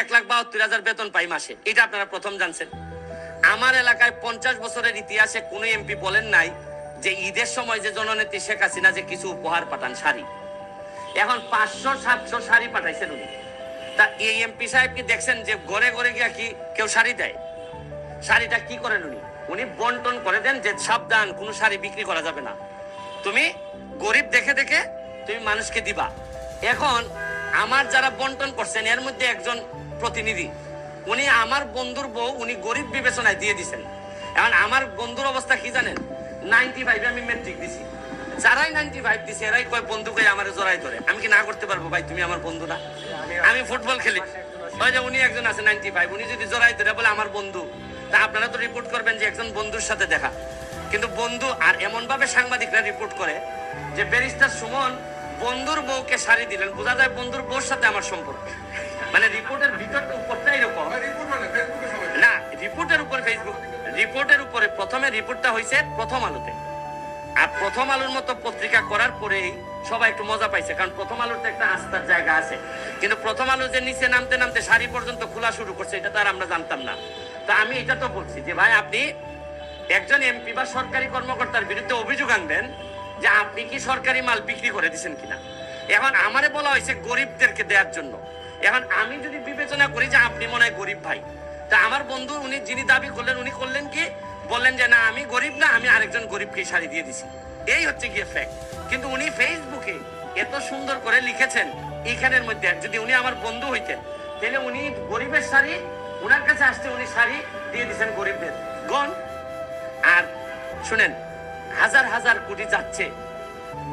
এক লাখ বাহাত্তর হাজার বেতন পাই মাসে। এটা আপনারা প্রথম জানছেন। আমার এলাকায় পঞ্চাশ বছরের ইতিহাসে কোনো এমপি বলেন নাই যে ঈদের সময় যে জননেত্রী শেখ হাসিনা যে কিছু উপহার পাঠান শাড়ি। এখন পাঁচশো, সাতশো শাড়ি পাঠাইছেন উনি। তা এই এমপি সাহেব কি দেখছেন যে ঘরে ঘরে গিয়া কি কেউ শাড়ি দেয়? শাড়িটা কি করেন উনি? উনি বন্টন করে দেন যে সাবধান, কোনো শাড়ি বিক্রি করা যাবে না। তুমি গরিব দেখে দেখে তুমি মানুষকে দিবা। এখন আমার যারা বন্টন করছেন, এর মধ্যে একজন প্রতিনিধি। উনি আমার বন্ধুর বউ, উনি গরিব বিবেচনায় দিয়ে দিছেন। এখন আমার বন্ধুর অবস্থা কি জানেন? নাইনটি ফাইভে আমি মেট্রিক দিছি। যারাই নাইনটি ফাইভ দিছে, এরাই কয়, বন্ধু কই আমার জড়াই ধরে? আমি কি না করতে পারব? ভাই, তুমি আমার বন্ধু না। আমি ফুটবল খেলি। ওই যে উনি একজন আছে নাইনটি ফাইভ উনি যদি জড়াই ধরে বলে আমার বন্ধু, তা আপনারা তো রিপোর্ট করবেন যে একজন বন্ধুর সাথে দেখা। কিন্তু বন্ধু আর এমন ভাবে সাংবাদিকরা রিপোর্ট করে যে ব্যারিস্টার সুমন বন্ধুর বউকে শাড়ি দিলেন বোঝা যায় বন্ধুর বউর সাথে আমার সম্পর্ক। মানে রিপোর্টের ভিতরটা উপরটা এরকম। না রিপোর্টের উপরে ফেসবুক রিপোর্টের উপরে প্রথমে রিপোর্টটা হয়েছে প্রথম আলোতে। আর প্রথম আলোর মতো পত্রিকা করার পরেই সবাই একটু মজা পাইছে কারণ প্রথম আলোর তো একটা আস্থার জায়গা আছে। কিন্তু প্রথম আলো যে নিচে নামতে নামতে শাড়ি পর্যন্ত খোলা শুরু করছে এটা তো আর আমরা জানতাম না। তা আমি এটা তো বলছি যে ভাই আপনি একজন এমপি বা সরকারি কর্মকর্তার বিরুদ্ধে অভিযোগ আনবেন যে আপনি কি সরকারি মাল বিক্রি করে দিচ্ছেন কিনা? এখন আমারে বলা হয়েছে গরিবদেরকে দেওয়ার জন্য। এখন আমি যদি বিবেচনা করি যে আপনি মনে হয় গরিব ভাই, তা আমার বন্ধু উনি যিনি দাবি করলেন, উনি করলেন কি? বললেন যে, না, আমি গরিব না, আমি আরেকজন গরিবকে শাড়ি দিয়ে দিছি। এই হচ্ছে গিয়ে ফ্যাক্ট কিন্তু উনি ফেসবুকে এত সুন্দর করে লিখেছেন এখানের মধ্যে, যদি উনি আমার বন্ধু হইতেন, তাহলে উনি গরিবের শাড়ি ওনার কাছে আসতে উনি শাড়ি দিয়ে দিচ্ছেন গরিবদের। গন আর শুনেন হাজার হাজার কোটি যাচ্ছে,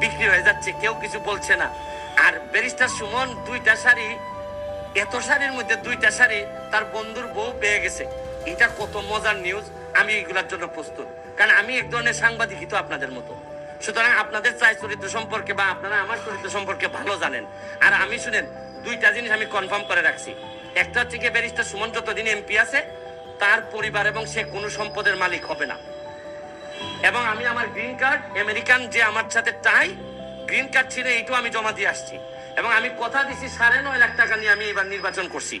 বিক্রি হয়ে যাচ্ছে, কেউ কিছু বলছে না। আর ব্যারিস্টার সুমন দুইটা শাড়ি, এত শাড়ির মধ্যে দুইটা শাড়ি তার বন্ধুর বউ পেয়ে গেছে। এটা কত মজার নিউজ আমি এগুলোর জন্য প্রস্তুত। কারণ আমি এক ধরনের সাংবাদিকই তো আপনাদের মতো। সুতরাং আপনাদের চাই চরিত্র সম্পর্কে বা আপনারা আমার চরিত্র সম্পর্কে ভালো জানেন। আর আমি শুনেন, দুইটা জিনিস আমি কনফার্ম করে রাখছি। একটা হচ্ছে কি ব্যারিস্টার সুমন যতদিন এমপি আছে, তার পরিবার এবং সে কোনো সম্পদের মালিক হবে না। এবং আমি আমার গ্রিন কার্ড আমেরিকান যে আমার সাথে টাই গ্রিন কার্ড ছিল এইটাও আমি জমা দিয়ে আসছি। এবং আমি কথা দিছি সাড়ে নয় লাখ টাকা নিয়ে আমি এবার নির্বাচন করছি।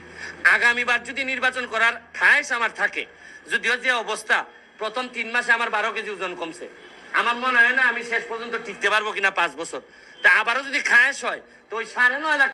আগামীবার যদি নির্বাচন করার খায়স আমার থাকে, যদিও যে অবস্থা, প্রথম তিন মাসে আমার বারো কেজি ওজন কমছে। আমার মনে হয় না আমি শেষ পর্যন্ত টিকতে পারব কিনা পাঁচ বছর। তা আবারও যদি খায়স হয়, তো ওই সাড়ে নয় লাখ